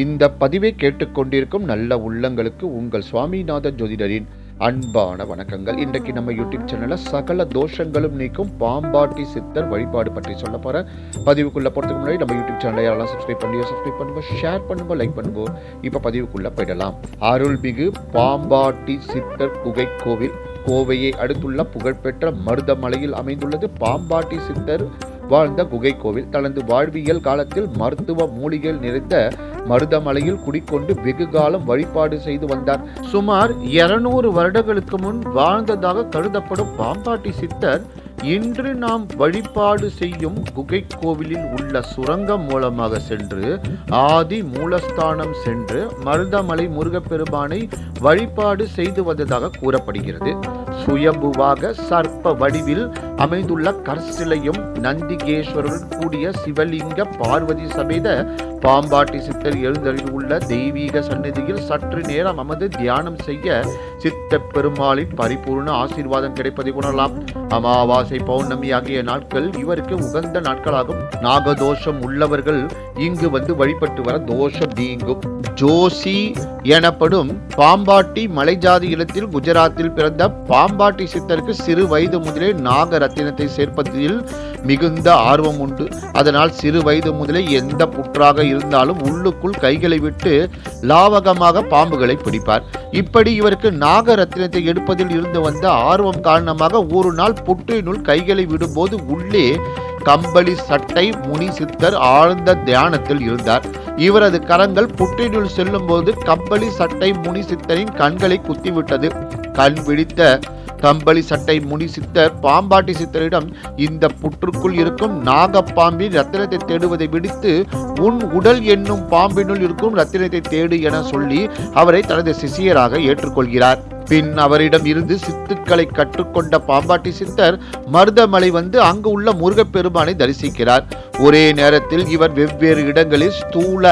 இந்த பதிவை கேட்டுக்கொண்டிருக்கும் நல்ல உள்ளங்களுக்கு உங்கள் சுவாமிநாத ஜோதிடரின் அன்பான வணக்கங்கள். இன்றைக்கு நம்ம யூடியூப் சேனலில் சகல தோஷங்களும் நீக்கும் பாம்பாட்டி சித்தர் வழிபாடு பற்றி சொல்ல போகிறேன் பதிவுக்குள்ளே போகிறதுக்கு முன்னாடி நம்ம யூடியூப் சேனலை யாரெல்லாம் சப்ஸ்கிரைப் பண்ணியோ சப்ஸ்கிரைப் பண்ணுவோம் ஷேர் பண்ணுவோம் லைக் பண்ணுவோம் இப்போ பதிவுக்குள்ளே போயிடலாம். அருள்மிகு பாம்பாட்டி சித்தர் குகை கோவில் கோவையை அடுத்துள்ள புகழ்பெற்ற மருதமலையில் அமைந்துள்ளது பாம்பாட்டி சித்தர் வாழ்ந்த குகை கோவில். தனது வாழ்வியல் காலத்தில் மருத்துவ மூலிகைகள் நிறைந்த மருதமலையில் குடிக்கொண்டு வெகு காலம் வழிபாடு செய்து வந்தார். சுமார் இருநூறு வருடங்களுக்கு முன் வாழ்ந்ததாக கருதப்படும் பாம்பாட்டி சித்தர் இன்று நாம் வழிபாடு செய்யும் குகை கோவிலில் உள்ள சுரங்கம் மூலமாக சென்று ஆதி மூலஸ்தானம் சென்று மருதமலை முருகப்பெருமானை வழிபாடு செய்து வந்ததாக கூறப்படுகிறது. சுயம்புவாக சர்ப்ப வடிவில் அமைந்துள்ள கற்சிலையும் நந்திகேஸ்வரருடன் கூடிய சிவலிங்க பார்வதி சமேத பாம்பாட்டி சித்தர் எழுந்தருள் உள்ள தெய்வீக சந்நிதியில் சற்று நேரம் அமர்ந்து தியானம் செய்ய சித்த பெருமாளின் பரிபூர்ண ஆசீர்வாதம் கிடைப்பதை உணரலாம். அமாவாசை பௌர்ணமி ஆகிய நாட்கள் இவருக்கு உகந்த நாட்களாகும். நாகதோஷம் உள்ளவர்கள் இங்கு வந்து வழிபட்டு வர தோஷம் நீங்கும். ஜோசி எனப்படும் பாம்பாட்டி மலைஜாதி இடத்தில் குஜராத்தில் பிறந்த பாம்பாட்டி சித்தருக்கு சிறு வயது முதலே நாக ரத்தினத்தை சேர்ப்பதில் மிகுந்த ஆர்வம் உண்டு. அதனால் சிறு வயது முதலே எந்த புற்றாக இருந்தாலும் உள்ளுக்குள் கைகளை விட்டு லாவகமாக பாம்புகளை பிடிப்பார். இப்படி இவருக்கு நாக ரத்தினத்தை எடுப்பதில் இருந்து வந்த ஆர்வம் காரணமாக ஒரு நாள் புற்றினுள் கைகளை விடும்போது உள்ளே கம்பளி சட்டை முனி சித்தர் ஆழ்ந்த தியானத்தில் இருந்தார். இவரது கரங்கள் புற்றினுள் செல்லும்போது கம்பளி சட்டை முனி சித்தரின் கண்களை குத்திவிட்டது. கண் விழித்த கம்பளி சட்டை முனி சித்தர் பாம்பாட்டி சித்தரிடம் இந்த புற்றுக்குள் இருக்கும் நாகப்பாம்பின் ரத்தினத்தை தேடுவதை விடுத்து உன் உடல் என்னும் பாம்பினுள் இருக்கும் ரத்தினத்தை தேடு என சொல்லி அவரை தனது சிசியராக ஏற்றுக்கொள்கிறார். பின் அவரிடம் இருந்து சித்துக்களை கற்றுக்கொண்ட பாம்பாட்டி சித்தர் மருதமலை வந்து அங்கு உள்ள முருகப்பெருமானை தரிசிக்கிறார். ஒரே நேரத்தில் இவர் வெவ்வேறு இடங்களில் ஸ்தூல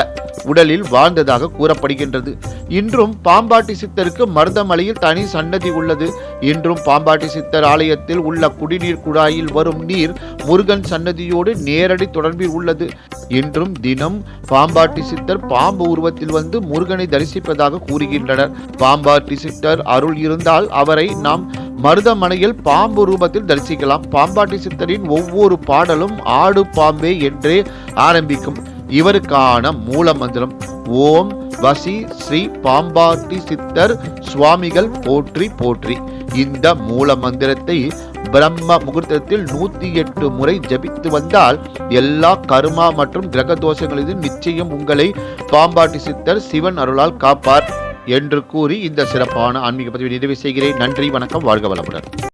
உடலில் வாழ்ந்ததாக கூறப்படுகின்றது. இன்றும் பாம்பாட்டி சித்தருக்கு மருதமலையில் தனி சன்னதி உள்ளது. இன்றும் பாம்பாட்டி சித்தர் ஆலயத்தில் உள்ள குடிநீர் குழாயில் வரும் நீர் முருகன் சன்னதியோடு நேரடி தொடர்பில் உள்ளது. இன்றும் தினம் பாம்பாட்டி சித்தர் பாம்பு உருவத்தில் வந்து முருகனை தரிசிப்பதாக கூறுகின்றனர். பாம்பாட்டி சித்தர் அருள் இருந்தால் அவரை நாம் மருதமனையில் பாம்பு ரூபத்தில் தரிசிக்கலாம். பாம்பாட்டி சித்தரின் ஒவ்வொரு பாடலும் ஆடு பாம்பே என்றே ஆரம்பிக்கும். இவருக்கான மூல மந்திரம் ஓம் வசி ஸ்ரீ பாம்பாட்டி சித்தர் சுவாமிகள் போற்றி போற்றி இந்த மூல மந்திரத்தை பிரம்ம முகூர்த்தத்தில் நூத்தி எட்டு முறை ஜபித்து வந்தால் எல்லா கருமா மற்றும் கிரக தோஷங்களிலும் நிச்சயம் உங்களை பாம்பாட்டி சித்தர் சிவன் அருளால் காப்பார். என்று கூறி இந்த சிறப்பான ஆன்மீக பதிவை நிறைவு செய்கிறேன். நன்றி வணக்கம் வாழ்க வளமுடன்.